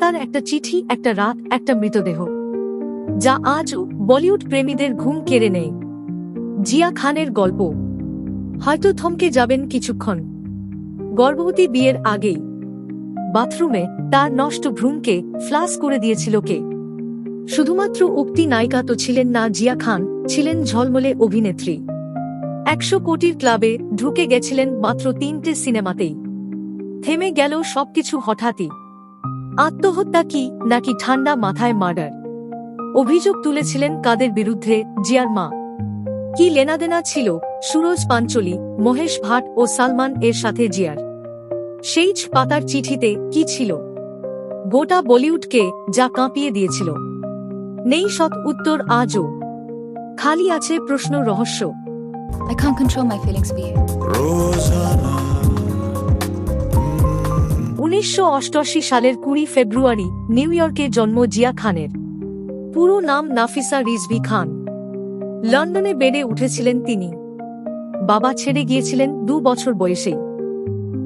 তার একটা চিঠি, একটা রাত, একটা মৃতদেহ, যা আজও বলিউড প্রেমীদের ঘুম কেড়ে নেয়। জিয়া খানের গল্প। হয়তো থমকে যাবেন কিছুক্ষণ। গর্ভবতী বিয়ের আগেই। বাথরুমে তার নষ্ট ভ্রূণকে ফ্লাস করে দিয়েছিল কে? শুধুমাত্র উক্তি নায়িকা তো ছিলেন না জিয়া খান, ছিলেন ঝলমলে অভিনেত্রী। একশো কোটির ক্লাবে ঢুকে গেছিলেন মাত্র তিনটে সিনেমাতেই। থেমে গেল সবকিছু হঠাৎই। আত্মহত্যা কি নাকি ঠান্ডা মাথায় মার্ডার? অভিযোগ তুলেছিলেন কাদের বিরুদ্ধে জিয়ার মা। কি লেনাদেনা ছিল সুরজ পাঞ্চলি মহেশ ভাট ও সালমান এর সাথে জিয়ার? সেই পাতার চিঠিতে কি ছিল? গোটা বলিউডকে যা কাঁপিয়ে দিয়েছিল। নেই সৎ উত্তর আজও। খালি আছে প্রশ্ন রহস্য। I can't control my feelings for you. Rosanna. উনিশশো সালের কুড়ি ফেব্রুয়ারি, নিউ ইয়র্কে জন্ম জিয়া খানের। পুরো নাম নাফিসা রিজভি খান। লন্ডনে বেড়ে উঠেছিলেন তিনি। বাবা ছেড়ে গিয়েছিলেন দু বছর বয়সেই।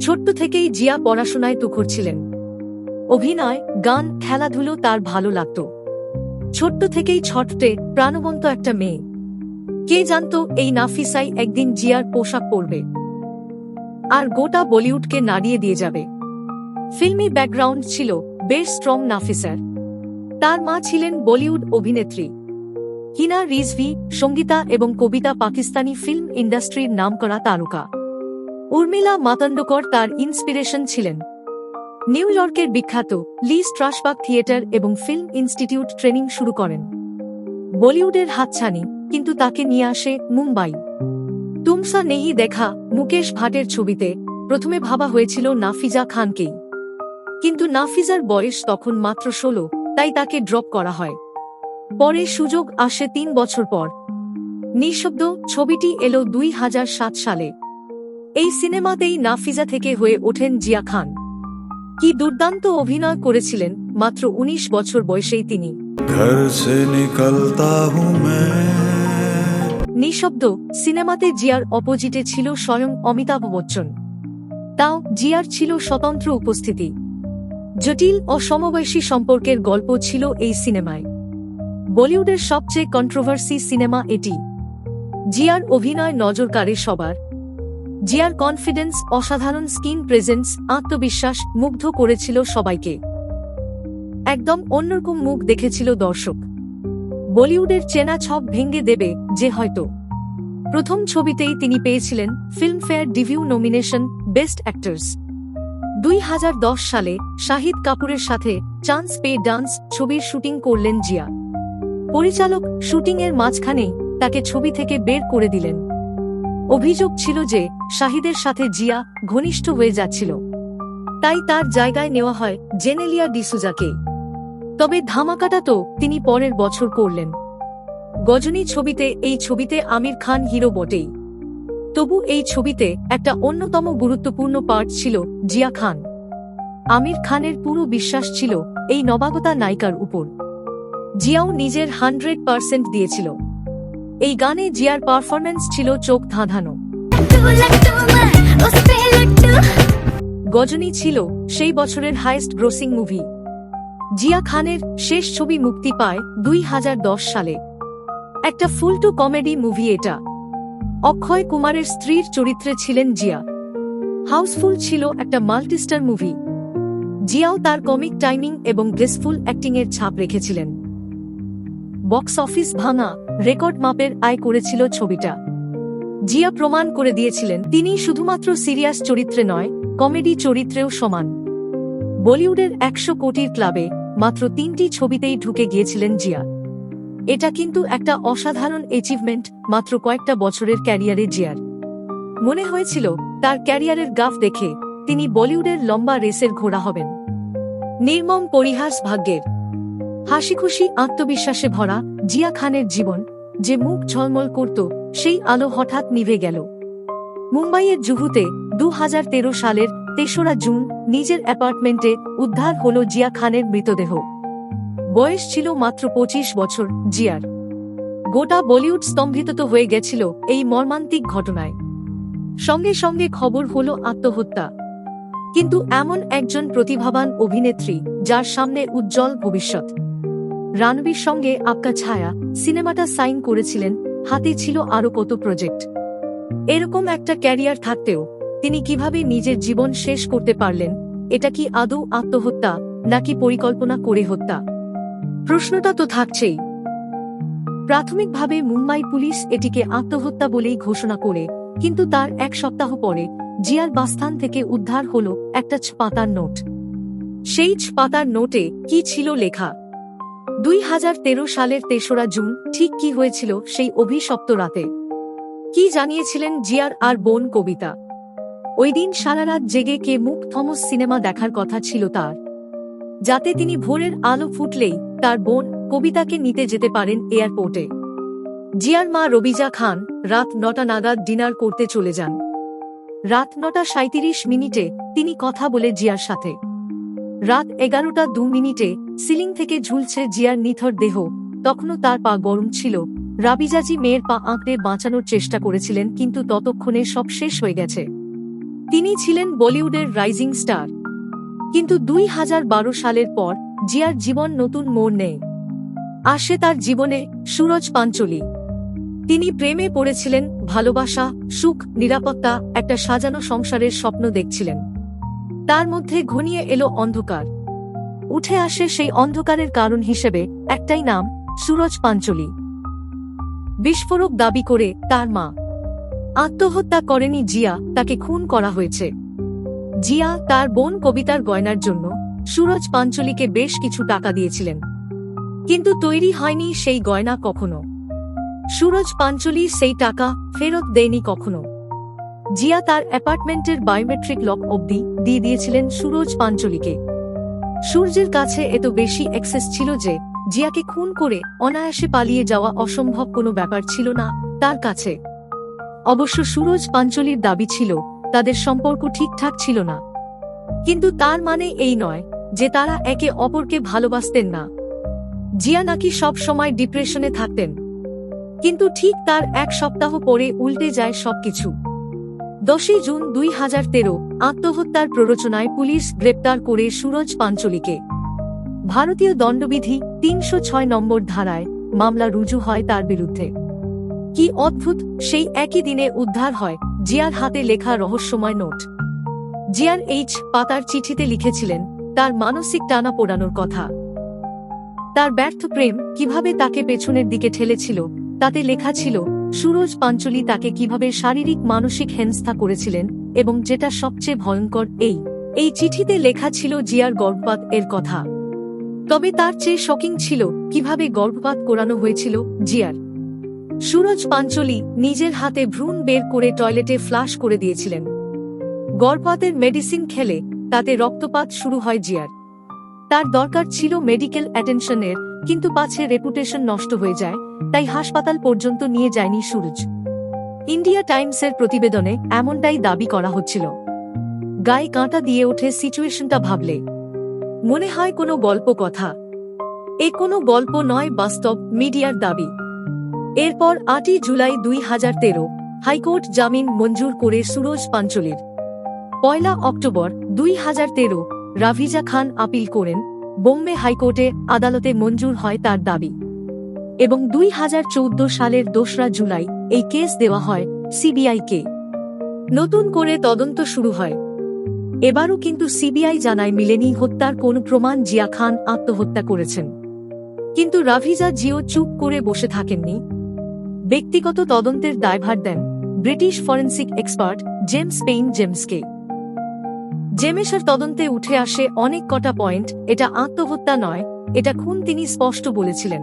ছোট্ট থেকেই জিয়া পড়াশোনায় তুখর ছিলেন। অভিনয়, গান, খেলাধুলো তার ভালো লাগত। ছোট্ট থেকেই ছটটে প্রাণবন্ত একটা মেয়ে। কে জানতো এই নাফিসাই একদিন জিয়ার পোশাক পরবে। আর গোটা বলিউডকে নাড়িয়ে দিয়ে যাবে। ফিল্মি ব্যাকগ্রাউন্ড ছিল বেশ স্ট্রং নাফিসার। তার মা ছিলেন বলিউড অভিনেত্রী। হিনা রিজভি, সঙ্গীতা এবং কবিতা পাকিস্তানি ফিল্ম ইন্ডাস্ট্রির নামকরা তারকা। উর্মিলা মাতান্ডকর তার ইন্সপিরেশন ছিলেন। নিউ ইয়র্কের বিখ্যাত লি স্ট্রাসবাগ থিয়েটার এবং ফিল্ম ইনস্টিটিউট ট্রেনিং শুরু করেন। বলিউডের হাতছানি, কিন্তু তাকে নিয়ে আসে মুম্বাই। তুমসা নেহি দেখা মুকেশ ভাটের ছবিতে প্রথমে ভাবা হয়েছিল নাফিজা খানকেই। কিন্তু নাফিজার বয়স তখন মাত্র ষোলো তাই তাকে ড্রপ করা হয়। পরে সুযোগ আসে তিন বছর পর। নিঃশব্দ ছবিটি এলো দুই হাজার সাত সালে। এই সিনেমাতেই নাফিজা থেকে হয়ে ওঠেন জিয়া খান। কি দুর্দান্ত অভিনয় করেছিলেন মাত্র ১৯ বছর বয়সেই তিনি। নিঃশব্দ সিনেমাতে জিয়ার অপোজিটে ছিল স্বয়ং অমিতাভ বচ্চন। তাও জিয়ার ছিল স্বতন্ত্র উপস্থিতি। জটিল ও সমবয়সী সম্পর্কের গল্প ছিল এই সিনেমায়। বলিউডের সবচেয়ে কন্ট্রোভার্সি সিনেমা এটি। জিয়ার অভিনয় নজর কাড়ে সবার। জিয়ার কনফিডেন্স অসাধারণ স্কিন প্রেজেন্স আত্মবিশ্বাস মুগ্ধ করেছিল সবাইকে। একদম অন্যরকম মুখ দেখেছিল দর্শক। বলিউডের চেনা ছক ভেঙে দেবে যে হয়তো। প্রথম ছবিতেই তিনি পেয়েছিলেন ফিল্মফেয়ার ডিভিউ নমিনেশন, বেস্ট অ্যাক্টরস। দুই হাজার দশ সালে শাহিদ কাপুরের সাথে চান্স পে ডান্স ছবির শুটিং করলেন জিয়া। পরিচালক শুটিংয়ের মাঝখানেই তাকে ছবি থেকে বের করে দিলেন। অভিযোগ ছিল যে শাহিদের সাথে জিয়া ঘনিষ্ঠ হয়ে যাচ্ছিল। তাই তার জায়গায় নেওয়া হয় জেনেলিয়া ডিসুজাকে তবে ধামাকাটা তো তিনি পরের বছর করলেন। গজনী ছবিতে, এই ছবিতে আমির খান হিরো বটেই। তবু এই ছবিতে একটা অন্যতম গুরুত্বপূর্ণ পার্ট ছিল জিয়া খান। আমির খানের পুরো বিশ্বাস ছিল এই নবাগতা নায়িকার উপর। জিয়াও নিজের হান্ড্রেড পার্সেন্ট দিয়েছিল। এই গানে জিয়ার পারফরম্যান্স ছিল চোখ ধাঁধানো। গজনী ছিল সেই বছরের হাইস্ট গ্রোসিং মুভি জিয়া খানের শেষ ছবি মুক্তি পায় দুই হাজার দশ সালে। একটা ফুল টু কমেডি মুভি এটা। অক্ষয় কুমারের স্ত্রীর চরিত্রে ছিলেন জিয়া। হাউসফুল ছিল একটা মাল্টিস্টার মুভি। জিয়াও তার কমিক টাইমিং এবং গ্রেসফুল অ্যাক্টিংয়ের ছাপ রেখেছিলেন। বক্স অফিস ভাঙা, রেকর্ড মাপের আয় করেছিল ছবিটা। জিয়া প্রমাণ করে দিয়েছিলেন, তিনি শুধুমাত্র সিরিয়াস চরিত্রে নয়, কমেডি চরিত্রেও সমান। বলিউডের একশো কোটির ক্লাবে মাত্র তিনটি ছবিতেই ঢুকে গিয়েছিলেন জিয়া। এটা কিন্তু একটা অসাধারণ অ্যাচিভমেন্ট মাত্র কয়েকটা বছরের ক্যারিয়ারে জিয়ার। মনে হয়েছিল, তার ক্যারিয়ারের গাফ দেখে তিনি বলিউডের লম্বা রেসের ঘোড়া হবেন। নির্মম পরিহাস ভাগ্যের। হাসিখুশি, আত্মবিশ্বাসে ভরা জিয়া খানের জীবন যে মুখ ঝলমল করত, সেই আলো হঠাৎ নিভে গেল। মুম্বাইয়ের জুহুতে দু হাজার তেরো সালের তেসরা জুন নিজের অ্যাপার্টমেন্টে উদ্ধার হল জিয়া খানের মৃতদেহ। বয়স ছিল মাত্র পঁচিশ বছর, জিয়ার। গোটা বলিউড স্তম্ভিত হয়ে গেছিল এই মর্মান্তিক ঘটনায়। সঙ্গে সঙ্গে খবর হল আত্মহত্যা। কিন্তু এমন একজন প্রতিভাবান অভিনেত্রী যার সামনে উজ্জ্বল ভবিষ্যৎ। রানবীর সঙ্গে আপকা ছায়া, সিনেমাটা সাইন করেছিলেন, হাতে ছিল আরও কত প্রজেক্ট। এরকম একটা ক্যারিয়ার থাকতেও তিনি কীভাবে নিজের জীবন শেষ করতে পারলেন, এটা কি আদৌ আত্মহত্যা, নাকি পরিকল্পনা করে হত্যা? প্রশ্নটা তো থাকছেই। প্রাথমিকভাবে মুম্বাই পুলিশ এটিকে আত্মহত্যা বলেই ঘোষণা করে, কিন্তু তার এক সপ্তাহ পরে জিয়ার বাস্থান থেকে উদ্ধার হল একটা ছ পাতার নোট। সেই ছ পাতার নোটে কি ছিল লেখা? দুই হাজার তেরো সালের তেসরা জুন ঠিক কি হয়েছিল সেই অভিশপ্ত রাতে? কি জানিয়েছিলেন জিয়ার আর বোন কবিতা? ওই দিন সারা রাত জেগে কে মুখ থমস সিনেমা দেখার কথা ছিল তার। যাতে তিনি ভোরের আলো ফুটলেই তার বোন কবিতাকে নিতে যেতে পারেন এয়ারপোর্টে। জিয়ার মা রবিজা খান রাত নটা নাগাদ ডিনার করতে চলে যান। রাত নটা সাঁত্রিশ মিনিটে তিনি কথা বলে জিয়ার সাথে। রাত এগারোটা দু মিনিটে সিলিং থেকে ঝুলছে জিয়ার নিথর দেহ। তখনও তার পা গরম ছিল। রাবিজাজি মেয়ের পা আঁকড়ে বাঁচানোর চেষ্টা করেছিলেন, কিন্তু ততক্ষণে সব শেষ হয়ে গেছে। তিনি ছিলেন বলিউডের রাইজিং স্টার। কিন্তু দুই হাজার বারো সালের পর জিয়ার জীবন নতুন মোড় নেয় আসে তার জীবনে সুরজ পাঞ্চলি। তিনি প্রেমে পড়েছিলেন, ভালোবাসা, সুখ, নিরাপত্তা, একটা সাজানো সংসারের স্বপ্ন দেখছিলেন। তার মধ্যে ঘনিয়ে এলো অন্ধকার। উঠে আসে সেই অন্ধকারের কারণ হিসেবে একটাই নাম, সুরজ পাঞ্চলি। বিস্ফোরক দাবি করে তার মা। আত্মহত্যা করেনি জিয়া, তাকে খুন করা হয়েছে। জিয়া তার বোন কবিতার গয়নার জন্য সুরজ পাঞ্চলিকে বেশ কিছু টাকা দিয়েছিলেন। কিন্তু তৈরি হয়নি সেই গয়না কখনো। সুরজ পাঞ্চলি সেই টাকা ফেরত দেয়নি কখনো। জিয়া তার অ্যাপার্টমেন্টের বায়োমেট্রিক লক অবধি দিয়ে দিয়েছিলেন সুরজ পাঞ্চলিকে। সূর্যের কাছে এত বেশি অ্যাক্সেস ছিল যে, জিয়াকে খুন করে অনায়াসে পালিয়ে যাওয়া অসম্ভব কোনো ব্যাপার ছিল না তার কাছে। অবশ্য সুরজ পাঞ্চলির দাবি ছিল, তাদের সম্পর্ক ঠিকঠাক ছিল না। কিন্তু তার মানে এই নয় যে তারা একে অপরকে ভালোবাসতেন না। জিয়া নাকি সব সময় ডিপ্রেশনে থাকতেন। কিন্তু ঠিক তার এক সপ্তাহ পরে উল্টে যায় সবকিছু। দশই জুন দুই হাজার তেরো, আত্মহত্যার প্ররোচনায় পুলিশ গ্রেপ্তার করে সুরজ পাঞ্চলিকে। ভারতীয় দণ্ডবিধি তিনশো ছয় নম্বর ধারায় মামলা রুজু হয় তার বিরুদ্ধে। কি অদ্ভুত, সেই একই দিনে উদ্ধার হয় জিয়ার হাতে লেখা রহস্যময় নোট। জিয়ার এইচ পাতার চিঠিতে লিখেছিলেন তার মানসিক টানা পোড়ানোর কথা। তার ব্যর্থ প্রেম কীভাবে তাকে পেছনের দিকে ঠেলেছিল, তাতে লেখা ছিল, সুরজ পাঞ্চলি তাকে কীভাবে শারীরিক মানসিক হেনস্থা করেছিলেন এবং যেটা সবচেয়ে ভয়ঙ্কর, এই এই চিঠিতে লেখা ছিল জিয়ার গর্ভপাত এর কথা। তবে তার চেয়ে শকিং ছিল কীভাবে গর্ভপাত করানো হয়েছিল জিয়ার। সুরজ পাঞ্চলি নিজের হাতে ভ্রূণ বের করে টয়লেটে ফ্লাশ করে দিয়েছিলেন। গর্ভপাতের মেডিসিন খেলে তাতে রক্তপাত শুরু হয় জিয়ার। তার দরকার ছিল মেডিকেল অ্যাটেনশনের, কিন্তু পাছে রেপুটেশন নষ্ট হয়ে যায়, তাই হাসপাতাল পর্যন্ত নিয়ে যায়নি সুরজ। ইন্ডিয়া টাইমসের প্রতিবেদনে এমনটাই দাবি করা হচ্ছিল। গায়ে কাঁটা দিয়ে ওঠে সিচুয়েশনটা ভাবলে। মনে হয় কোনো গল্প কথা। এ কোনো গল্প নয় বাস্তব মিডিয়ার দাবি। এরপর আটই জুলাই দুই হাজার তেরো, হাইকোর্ট জামিন মঞ্জুর করে সুরজ পাঞ্চলির। পয়লা অক্টোবর দুই হাজার তেরো, রাভিজা খান আপিল করেন, বোম্বে হাইকোর্টে আদালতে মঞ্জুর হয় তার দাবি। এবং দুই হাজার চৌদ্দ সালের দোসরা জুলাই এই কেস দেওয়া হয় সিবিআইকে। নতুন করে তদন্ত শুরু হয়। এবারও কিন্তু সিবিআই জানায় মিলেনি হত্যার কোন প্রমাণ জিয়া খান আত্মহত্যা করেছেন। কিন্তু রাভিজা জিও চুপ করে বসে থাকেননি। ব্যক্তিগত তদন্তের দায়ভার দেন British forensic expert James Paine জেমসকে। জেমেসার তদন্তে উঠে আসে অনেক কটা পয়েন্ট, এটা আত্মহত্যা নয়, এটা খুন তিনি স্পষ্ট বলেছিলেন।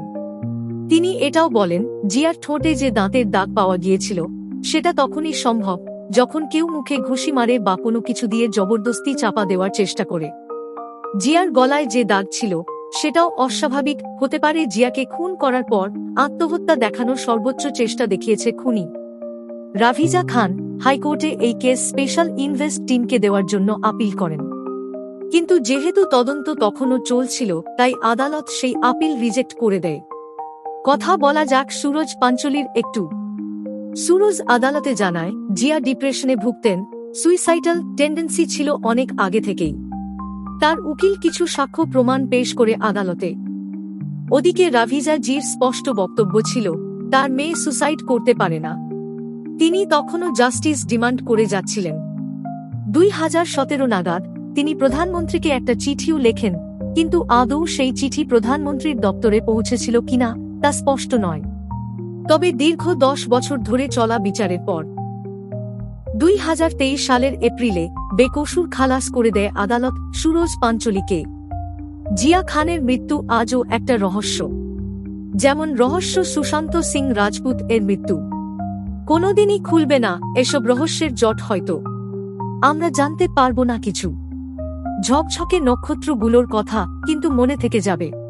তিনি এটাও বলেন, জিয়ার ঠোঁটে যে দাঁতের দাগ পাওয়া গিয়েছিল, সেটা তখনই সম্ভব, যখন কেউ মুখে ঘুষি মারে বা কোনো কিছু দিয়ে জবরদস্তি চাপা দেওয়ার চেষ্টা করে। জিয়ার গলায় যে দাগ ছিল, সেটাও অস্বাভাবিক, হতে পারে জিয়াকে খুন করার পর আত্মহত্যা দেখানোর সর্বোচ্চ চেষ্টা দেখিয়েছে খুনি। রাভিজা খান হাইকোর্টে এই কেস স্পেশাল ইনভেস্ট টিমকে দেওয়ার জন্য আপিল করেন। কিন্তু যেহেতু তদন্ত তখনও চলছিল, তাই আদালত সেই আপিল রিজেক্ট করে দেয়। কথা বলা যাক সুরজ পাঞ্চলির একটু। সুরজ আদালতে জানায়, জিয়া ডিপ্রেশনে ভুগতেন, সুইসাইডাল টেন্ডেন্সি ছিল অনেক আগে থেকেই। তার উকিল কিছু সাক্ষ্য প্রমাণ পেশ করে আদালতে। ওদিকে রাভিজা জির স্পষ্ট বক্তব্য ছিল, তার মেয়ে সুসাইড করতে পারে না। তিনি তখনও জাস্টিস ডিমান্ড করে যাচ্ছিলেন। দুই হাজার সতেরো নাগাদ তিনি প্রধানমন্ত্রীকে একটা চিঠিও লেখেন, কিন্তু আদৌ সেই চিঠি প্রধানমন্ত্রীর দপ্তরে পৌঁছেছিল কিনা তা স্পষ্ট নয়। তবে দীর্ঘ দশ বছর ধরে চলা বিচারের পর। দুই হাজার তেইশ সালের এপ্রিলে বেকসুর খালাস করে দেয় আদালত সুরজ পাঞ্চলিকে। জিয়া খানের মৃত্যু আজও একটা রহস্য। যেমন রহস্য সুশান্ত সিং রাজপুত এর মৃত্যু। কোনোদিনই খুলবে না এসব রহস্যের জট হয়তো। আমরা জানতে পারব না কিছু। ঝকঝকে নক্ষত্রগুলোর কথা কিন্তু মনে থেকে যাবে।